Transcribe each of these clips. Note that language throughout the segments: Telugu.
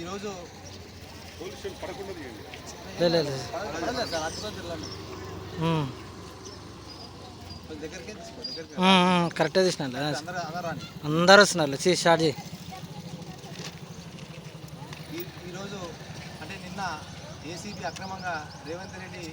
ఈరోజు కరెక్టే తీసిన అందరూ వస్తున్నారు చీ స్టార్ట్ చేయి. ఈ ఈరోజు అంటే నిన్న ఏసీబీ అక్రమంగా రేవంత్ రెడ్డి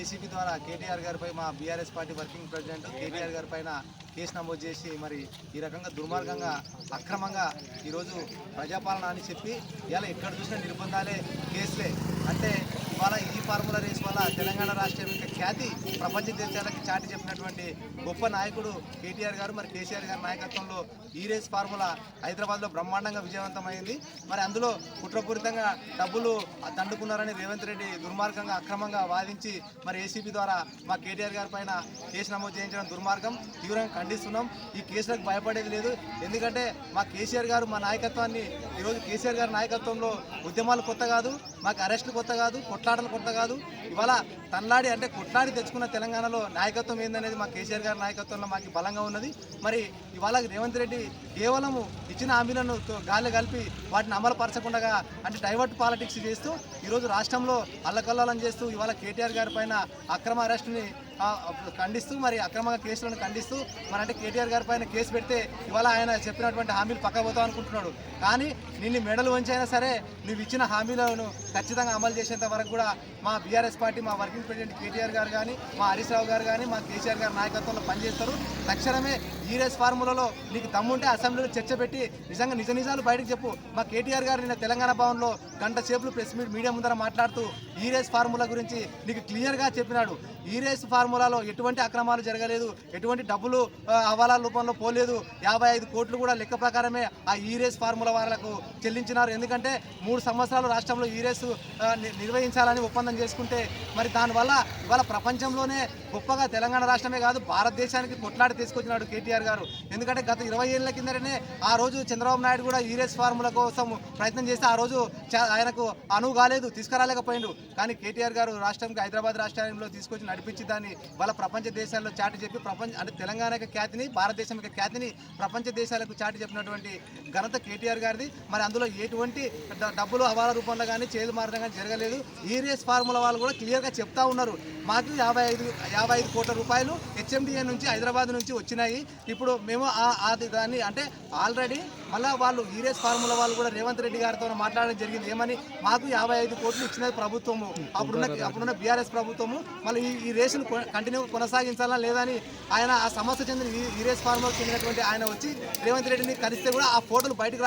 ఏసీపీ ద్వారా కేటీఆర్ గారిపై మా BRS party working president KTR గారి పైన కేసు నమోదు చేసి మరి ఈ రకంగా దుర్మార్గంగా అక్రమంగా ఈరోజు ప్రజాపాలన అని చెప్పి ఇలా ఎక్కడ చూసినా నిర్బంధాలే కేసులే. అంటే ఇవాళ ఈ ఫార్ములా తెలంగాణ రాష్ట్రం యొక్క ఖ్యాతి ప్రపంచ దేశాలకు చాటి చెప్పినటువంటి గొప్ప నాయకుడు కేటీఆర్ గారు. మరి కేసీఆర్ గారి నాయకత్వంలో ఈ రేస్ ఫార్ములా హైదరాబాద్లో బ్రహ్మాండంగా విజయవంతమైంది. మరి అందులో కుట్రపూరితంగా డబ్బులు దండుకున్నారని రేవంత్ రెడ్డి దుర్మార్గంగా అక్రమంగా వాదించి మరి ఏసీబీ ద్వారా మా కేటీఆర్ గారి పైన కేసు నమోదు చేయించడం దుర్మార్గం. తీవ్రంగా ఖండిస్తున్నాం. ఈ కేసులకు భయపడేది లేదు. ఎందుకంటే మా కేసీఆర్ గారు మా నాయకత్వాన్ని ఈరోజు కేసీఆర్ గారి నాయకత్వంలో ఉద్యమాలు కొత్త కాదు మాకు అరెస్టులు కొత్త కాదు కొట్లాటలు కొత్త కాదు. ఇవాళ తన్లాడి అంటే కొట్లాడి తెచ్చుకున్న తెలంగాణలో నాయకత్వం ఏందనేది మా కేసీఆర్ గారి నాయకత్వంలో మాకు బలంగా ఉన్నది. మరి ఇవాళ రేవంత్ రెడ్డి కేవలము ఇచ్చిన హామీలను గాలి కలిపి వాటిని అమలు పరచకుండా అంటే డైవర్ట్ పాలిటిక్స్ చేస్తూ ఈరోజు రాష్ట్రంలో అల్లకల్లోలం చేస్తూ ఇవాళ కేటీఆర్ గారి పైన అక్రమ అరెస్టుని ఖండిస్తూ మరి అక్రమంగా కేసులను ఖండిస్తూ మరి అంటే కేటీఆర్ గారి పైన కేసు పెడితే ఇవాళ ఆయన చెప్పినటువంటి హామీలు పక్క పోతాం అనుకుంటున్నాడు. కానీ నిన్ను మెడలు వంచైనా సరే నువ్వు ఇచ్చిన హామీలను ఖచ్చితంగా అమలు చేసేంత వరకు కూడా మా బీఆర్ఎస్ పార్టీ మా వర్కింగ్ ప్రెసిడెంట్ కేటీఆర్ గారు కానీ మా హరీష్ రావు గారు కానీ మా కేసీఆర్ గారి నాయకత్వంలో పనిచేస్తారు. తక్షణమే ఈ రేస్ ఫార్ములలో నీకు తమ్ముంటే అసెంబ్లీలో చర్చ పెట్టి నిజంగా నిజ నిజాలు బయటకు చెప్పు. మా కేటీఆర్ గారు నిన్న తెలంగాణ భవన్లో గంట సేపులు ప్రెస్ మీట్ మీడియా ముందర మాట్లాడుతూ ఈ రేస్ ఫార్ములా గురించి నీకు క్లియర్గా చెప్పినాడు. ఈ రేస్ ఫార్ములాలో ఎటువంటి అక్రమాలు జరగలేదు ఎటువంటి డబ్బులు ఆ, హవాలా రూపంలో పోలేదు. యాభై ఐదు కోట్లు కూడా లెక్క ప్రకారమే ఆ ఈ రేస్ ఫార్ములా వాళ్ళకు చెల్లించినారు. ఎందుకంటే మూడు సంవత్సరాలు రాష్ట్రంలో ఈ నిర్వహించాలని ఒప్పందం చేసుకుంటే మరి దానివల్ల ఇవాళ ప్రపంచంలోనే గొప్పగా తెలంగాణ రాష్ట్రమే కాదు భారతదేశానికి కొట్లాడి తీసుకొచ్చినాడు కేటీఆర్ గారు. ఎందుకంటే గత ఇరవై ఏళ్ళ కిందనే ఆ రోజు చంద్రబాబు నాయుడు కూడా ఈ రేస్ ఫార్ములా కోసం ప్రయత్నం చేస్తే ఆ రోజు ఆయనకు అనువు కాలేదు తీసుకురాలేకపోయిండు. కానీ కేటీఆర్ గారు రాష్ట్రంకి హైదరాబాద్ రాష్ట్రంలో తీసుకొచ్చి నడిపించి దాన్ని వాళ్ళ ప్రపంచ దేశాల్లో చాటి చెప్పి ప్రపంచ అంటే తెలంగాణ యొక్క ఖ్యాతిని భారతదేశం యొక్క ఖ్యాతిని ప్రపంచ దేశాలకు చాటి చెప్పినటువంటి ఘనత కేటీఆర్ గారిది. మరి అందులో ఎటువంటి డబ్బులు హవాల రూపంలో కానీ చేదు మారడం కానీ జరగలేదు. ఈ రేస్ ఫార్ములా వాళ్ళు కూడా క్లియర్గా చెప్తా ఉన్నారు. మాకు యాభై ఐదు యాభై ఐదు కోట్ల రూపాయలు హెచ్ఎండిఏ నుంచి హైదరాబాద్ నుంచి వచ్చినాయి. ఇప్పుడు మేము ఆ- అది దాన్ని అంటే ఆల్రెడీ మళ్ళీ వాళ్ళు ఈ ఫార్ములా వాళ్ళు కూడా రేవంత్ రెడ్డి గారితో మాట్లాడడం జరిగింది. ఏమని? మాకు యాభై ఐదు కోట్లు ఇచ్చినది ప్రభుత్వము. అప్పుడున్న అప్పుడున్న బీఆర్ఎస్ ప్రభుత్వము. మళ్ళీ ఈ రేషన్ కంటిన్యూ కొనసాగించాలా లేదని ఆయన ఆ సమస్య చెందిన ఈ- ఫార్మర్ చెందినటువంటి ఆయన వచ్చి రేవంత్ రెడ్డిని కలిస్తే కూడా ఆ ఫోటోలు బయటకు రా